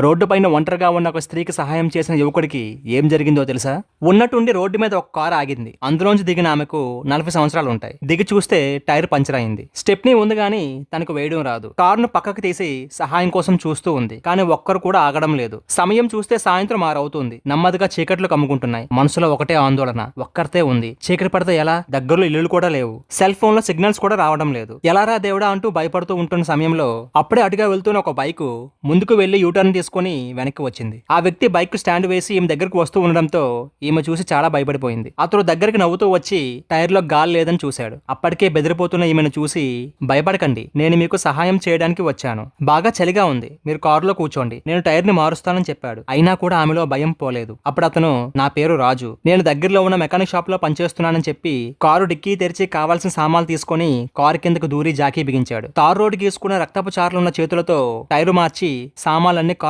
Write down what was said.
Road పైన ఒంటరిగా ఉన్న ఒక స్త్రీకి సహాయం చేసిన యువకుడికి ఏం జరిగిందో తెలుసా? ఉన్నట్టుండి రోడ్డు మీద ఒక కారు ఆగింది. అందులోంచి దిగిన ఆమెకు నలభై సంవత్సరాలు ఉంటాయి. దిగి చూస్తే టైర్ పంచర్ అయింది. స్టెప్నీ ఉంది గాని తనకు వేయడం రాదు. కారును పక్కకు తీసి సహాయం కోసం చూస్తూ ఉంది. కానీ ఒక్కరు కూడా ఆగడం లేదు. సమయం చూస్తే సాయంత్రం ఆరవుతుంది. నెమ్మదిగా చీకట్లు కమ్ముకుంటున్నాయి. మనసులో ఒకటే ఆందోళన. ఒక్కరితే ఉంది. చీకటి పడితే ఎలా? దగ్గరలో ఇల్లులు కూడా లేవు. సెల్ ఫోన్లో సిగ్నల్స్ కూడా రావడం లేదు. ఎలారా దేవుడా అంటూ భయపడుతూ ఉంటున్న సమయంలో అప్పుడే అటుగా వెళ్తున్న ఒక బైక్ ముందుకు వెళ్ళి యూటర్న్ తీసుకుని వెనక్కి వచ్చింది. ఆ వ్యక్తి బైక్ స్టాండ్ వేసి ఈమె దగ్గరకు వస్తూ ఉండడంతో ఈమె చూసి చాలా భయపడిపోయింది. అతను దగ్గరికి నవ్వుతూ వచ్చి టైర్లో గాలి లేదని చూశాడు. అప్పటికే బెదిరిపోతున్న ఈమెను చూసి భయపడకండి. నేను మీకు సహాయం చేయడానికి వచ్చాను. బాగా చలిగా ఉంది. మీరు కారులో కూర్చోండి. నేను టైర్ని మారుస్తానని చెప్పాడు. అయినా కూడా ఆమెలో భయం పోలేదు. అప్పుడు అతను నా పేరు రాజు. నేను దగ్గరలో ఉన్న మెకానిక్ షాప్లో పనిచేస్తున్నానని చెప్పి కారు డిక్కీ తెరిచి కావాల్సిన సామాన్లు తీసుకొని కారు కిందకు దూరి జాకీ బిగించాడు. తారు రోడ్డు గీసుకున్న రక్తపు చారలున్న చేతులతో టైరు మార్చి సామాన్లన్నీ కారు